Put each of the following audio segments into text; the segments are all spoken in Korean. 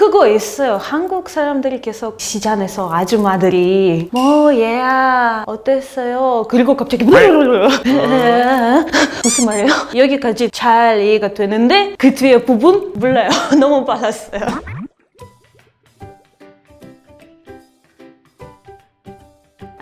그거 있어요. 한국 사람들이 계속 시장에서 아줌마들이 뭐 얘야 어땠어요? 그리고 갑자기 무슨 말이에요? 여기까지 잘 이해가 되는데 그 뒤에 부분 몰라요. 너무 빨랐어요.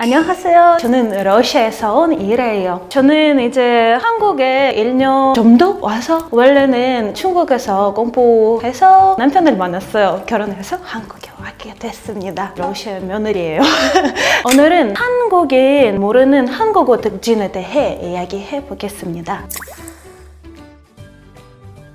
안녕하세요. 저는 러시아에서 온 이래예요. 저는 이제 한국에 1년 정도 와서 원래는 중국에서 공부해서 남편을 만났어요. 결혼해서 한국에 왔게 됐습니다. 러시아 며느리예요. 오늘은 한국인 모르는 한국어 특징에 대해 이야기해 보겠습니다.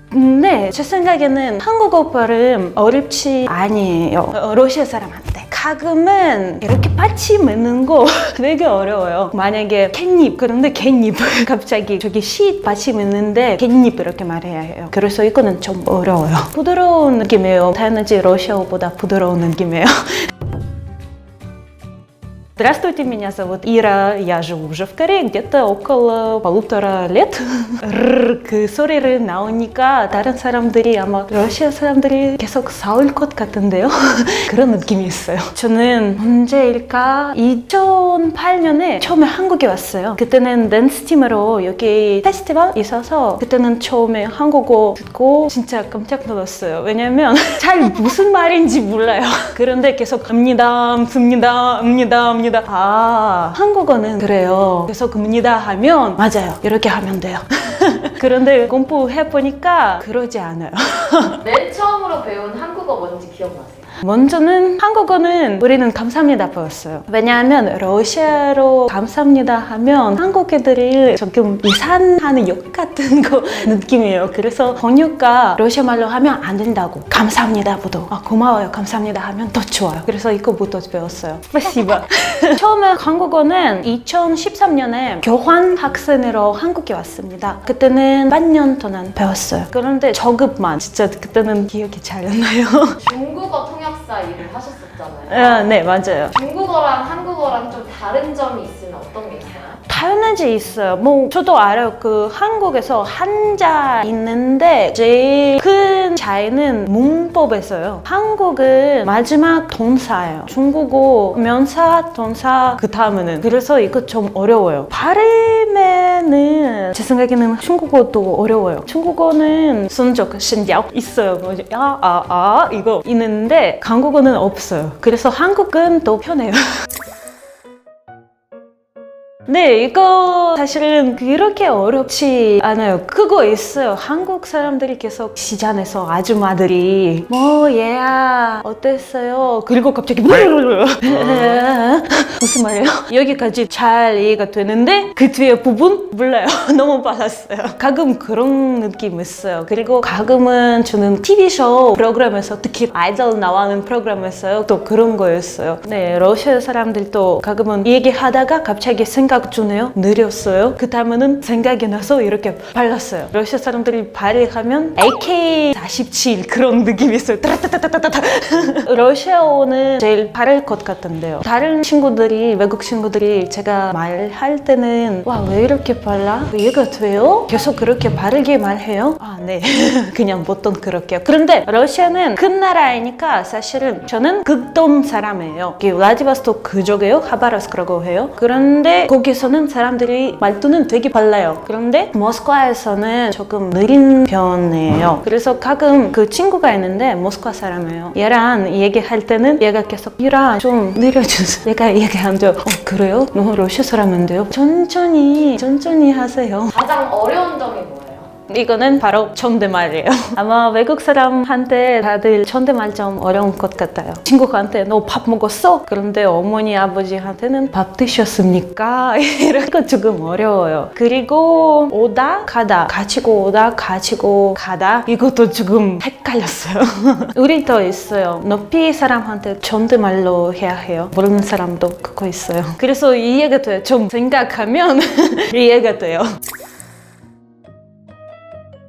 근데 제 생각에는 한국어 발음 어렵지 아니에요. 어, 러시아 사람한테. 가끔은 이렇게 받침 맺는 거 되게 어려워요. 만약에 캣닙 그런데 캣닙 갑자기 저기 시 받침 맺는데 캣닙 이렇게 말해야 해요. 그래서 이거는 좀 어려워요. 부드러운 느낌이에요. 당연히 러시아어보다 부드러운 느낌이에요. Здравствуйте, меня зовут Ира, я живу уже в Корее где-то около полутора лет. 르르 그 소리를 나오니까 다른 사람들이 아마 러시아 사람들이 계속 싸울 것 같은데요. 그런 느낌이 있어요. 저는 언제일까? 2008년에 처음에 한국에 왔어요. 그때는 댄스 팀으로 여기 페스티벌 있어서 그때는 처음에 한국어 듣고 진짜 깜짝 놀랐어요. 왜냐면 잘 무슨 말인지 몰라요. 그런데 계속 갑니다, 습니다, 읍니다, 읍니다. 아, 한국어는 그래요. 계속 읍니다 하면 맞아요. 이렇게 하면 돼요. 그런데 공부해 보니까 그러지 않아요. 맨 처음으로 배운 한국어 뭔지 기억나세요? 먼저는 한국어는 우리는 감사합니다 배웠어요. 왜냐하면 러시아로 감사합니다 하면 한국 애들이 조금 이산하는 욕 같은 거 느낌이에요. 그래서 번역가 러시아 말로 하면 안 된다고. 감사합니다부터. 아, 고마워요. 감사합니다 하면 더 좋아요. 그래서 이거부터 배웠어요. 스파시바. 처음에 한국어는 2013년에 교환 학생으로 한국에 왔습니다. 그때는 반년 동안 배웠어요. 그런데 저급만 진짜 그때는 기억이 잘 안 나요. 중국어 통역 사 일을 하셨었잖아요. 아, 네, 맞아요. 중국어랑 한국어랑 좀 다른 점이 있으면 어떤 게 있어요? 당연하지 있어요. 뭐 저도 알아요. 그 한국에서 한자 있는데 제일 큰 차이는 문법에 서요. 한국은 마지막 동사예요. 중국어 면사, 동사 그 다음에는 그래서 이거 좀 어려워요. 발음에는 제 생각에는 중국어도 어려워요. 중국어는 순적, 신적 있어요. 뭐 야, 아, 아 이거 있는데 한국어는 없어요. 그래서 한국은 더 편해요. 네, 이거 사실은 그렇게 어렵지 않아요. 그거 있어요. 한국 사람들이 계속 시장에서 아줌마들이 뭐 얘야 어땠어요? 그리고 갑자기 무슨 말이에요? 여기까지 잘 이해가 되는데 그 뒤에 부분 몰라요. 너무 빨랐어요. 가끔 그런 느낌 있어요. 그리고 가끔은 저는 TV쇼 프로그램에서 특히 아이돌 나오는 프로그램에서요. 또 그런 거였어요. 네, 러시아 사람들도 가끔은 얘기하다가 갑자기 생각 주네요. 느렸어요. 그 다음에는 생각이 나서 이렇게 발랐어요. 러시아 사람들이 발음하면 AK-47 그런 느낌이 있어요. 러시아어는 제일 바를 것 같은데요. 다른 친구들이 외국 친구들이 제가 말할 때는 와 왜 이렇게 빨라? 이해가 돼요? 계속 그렇게 바르게 말해요? 아 네. 그냥 보통 그렇게요. 그런데 러시아는 큰 나라이니까 사실은 저는 극동 사람이에요. 이게 vladivostock 그쪽이에요. 하바rovsk라고 해요. 그런데 거 기서는 사람들이 말투는 되게 빨라요. 그런데 모스크바에서는 조금 느린 편이에요. 그래서 가끔 그 친구가 있는데 모스크바 사람이에요. 얘랑 얘기할 때는 얘가 계속 유라 좀 느려주세요. 얘가 얘기하면 어 그래요? 너 러시아 사람인데요? 천천히 천천히 하세요. 가장 어려운 점이 뭐예요? 이거는 바로 존댓말이에요. 아마 외국 사람한테 다들 존댓말 좀 어려운 것 같아요. 친구한테 너 밥 먹었어? 그런데 어머니 아버지한테는 밥 드셨습니까? 이런 거 조금 어려워요. 그리고 오다 가다 가지고 오다 가지고 가다 이것도 조금 헷갈렸어요. 우리 더 있어요. 높이 사람한테 존댓말로 해야 해요. 모르는 사람도 그거 있어요. 그래서 이해가 돼요. 좀 생각하면 이해가 돼요.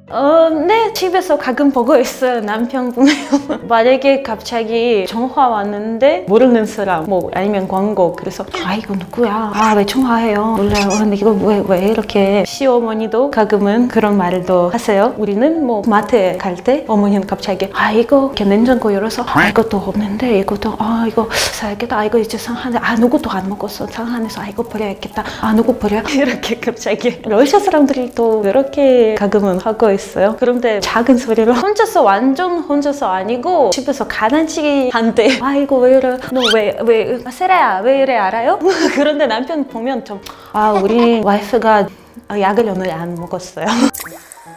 어, 네, 집에서 가끔 보고 있어요. 남편 보면. 만약에 갑자기 전화 왔는데 모르는 사람, 뭐 아니면 광고. 그래서 아 이거 누구야? 아 왜 전화해요? 몰라요. 근데 이거 왜, 왜 이렇게 시어머니도 가끔은 그런 말도 하세요. 우리는 뭐 마트에 갈 때 어머니는 갑자기 아 이거 이렇게 냉장고 열어서 아 이것도 없는데 이것도 아 이거 사야겠다. 아 이거 이제 상하네. 아 누구도 안 먹었어. 상하네서 아 이거 버려야겠다. 아 누구 버려? 이렇게 갑자기 러시아 사람들이 또 이렇게 가끔은 하고 있어요. 그런데 작은 소리로 혼자서 완전 혼자서 아니고 집에서 가난치기한테 아 이거 왜 이래? 너왜왜 세라야 왜 이래 알아요? 그런데 남편 보면 좀 아 우리 와이프가 약을 오늘 안 먹었어요.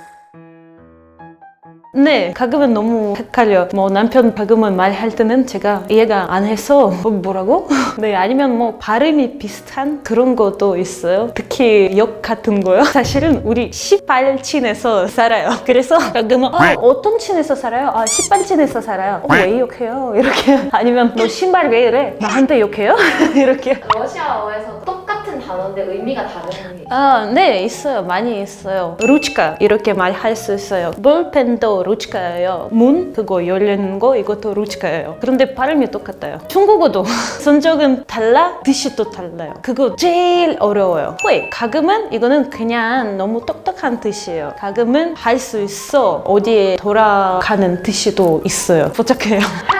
네, 가끔은 너무 헷갈려. 뭐 남편 가끔은 말할 때는 제가 이해가 안 해서 뭐 뭐라고? 네, 아니면 뭐 발음이 비슷한 그런 것도 있어요. 특히 역 같은 거요. 사실은 우리 18층에서 살아요. 그래서 가끔은 어, 어떤 층에서 살아요? 아, 18층에서 살아요. 어, 왜 욕해요? 이렇게. 아니면 너 신발 왜 이래? 나한테 욕해요? 이렇게. 러시아어에서 똑같은 단어인데 의미가 다른 게 아, 네, 있어요. 많이 있어요. 루치카 이렇게 말할 수 있어요. 볼펜도 루치카예요. 문 그거 열리는 거 이것도 루치카예요. 그런데 발음이 똑같아요. 중국어도 성적은 달라, 뜻이 또 달라요. 그거 제일 어려워요. 회 가끔은 이거는 그냥 너무 똑똑한 뜻이에요. 가끔은 할 수 있어. 어디에 돌아가는 뜻이도 있어요. 복잡해요.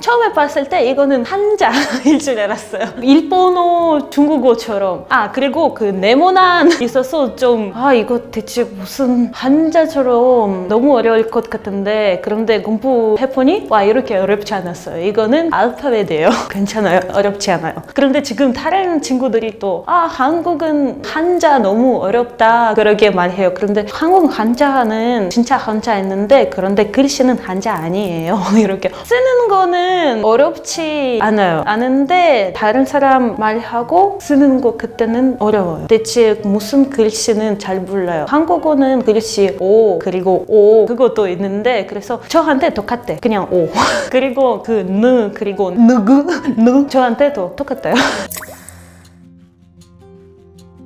처음에 봤을 때 이거는 한자일 줄 알았어요. 일본어, 중국어처럼. 아, 그리고 그 네모난 있어서 좀, 아, 이거 대체 무슨 한자처럼 너무 어려울 것 같은데, 그런데 공부해보니, 와, 이렇게 어렵지 않았어요. 이거는 알파벳이에요. 괜찮아요. 어렵지 않아요. 그런데 지금 다른 친구들이 또, 아, 한국은 한자 너무 어렵다. 그러게 말해요. 그런데 한국 한자는 진짜 한자였는데, 그런데 글씨는 한자 아니에요. 이렇게. 쓰는 거는 어렵지 않아요. 아는데 다른 사람 말하고 쓰는 거 그때는 어려워요. 대체 무슨 글씨는 잘 몰라요. 한국어는 글씨 오 그리고 오 그것도 있는데 그래서 저한테 똑같대. 그냥 오. 그리고 그 느 그리고 누구 누 저한테도 똑같아요.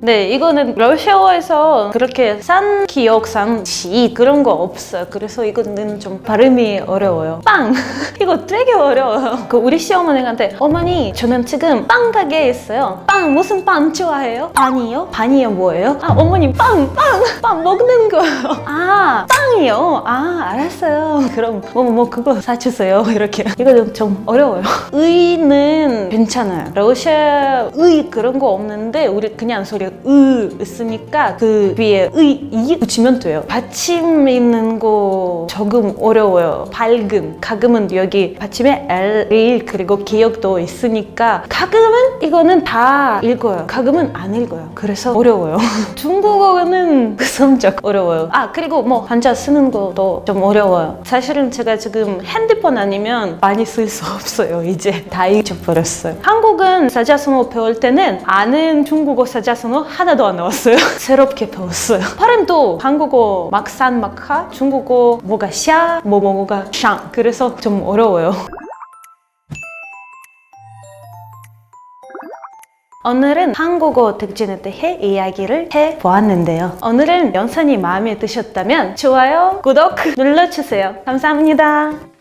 네, 이거는 러시아어에서 그렇게 싼 기억상 시 그런 거 없어요. 그래서 이거는 좀 발음이 어려워요. 빵! 이거 되게 어려워요. 그 우리 시어머니한테 어머니, 저는 지금 빵 가게에 있어요. 빵, 무슨 빵 좋아해요? 반이요? 반이요 뭐예요? 아, 어머니 빵! 빵! 빵 먹는 거예요. 아, 빵이요? 아, 알았어요. 그럼 뭐, 뭐 그거 사주세요. 이렇게. 이거 좀 어려워요. 의는 괜찮아요. 러시아 의 그런 거 없는데 우리 그냥 소리 으 있으니까 그 위에 의, 이 붙이면 돼요. 받침 있는 거 조금 어려워요. 밝음. 가끔은 여기 받침에 L, 일 그리고 기억도 있으니까 가끔은 이거는 다 읽어요. 가끔은 안 읽어요. 그래서 어려워요. 중국어는 그 성적 어려워요. 아 그리고 뭐 한자 쓰는 것도 좀 어려워요. 사실은 제가 지금 핸드폰 아니면 많이 쓸 수 없어요. 이제 다 잊어버렸어요. 한국은 사자성어 배울 때는 아는 중국어 사자성어 하나도 안 나왔어요. 새롭게 배웠어요. 발음도 한국어 막산 막하, 중국어 뭐가 샤, 뭐 뭐가 샹. 그래서 좀 어려워요. 오늘은 한국어 특징에 대해 이야기를 해보았는데요. 오늘은 영상이 마음에 드셨다면 좋아요, 구독 눌러주세요. 감사합니다.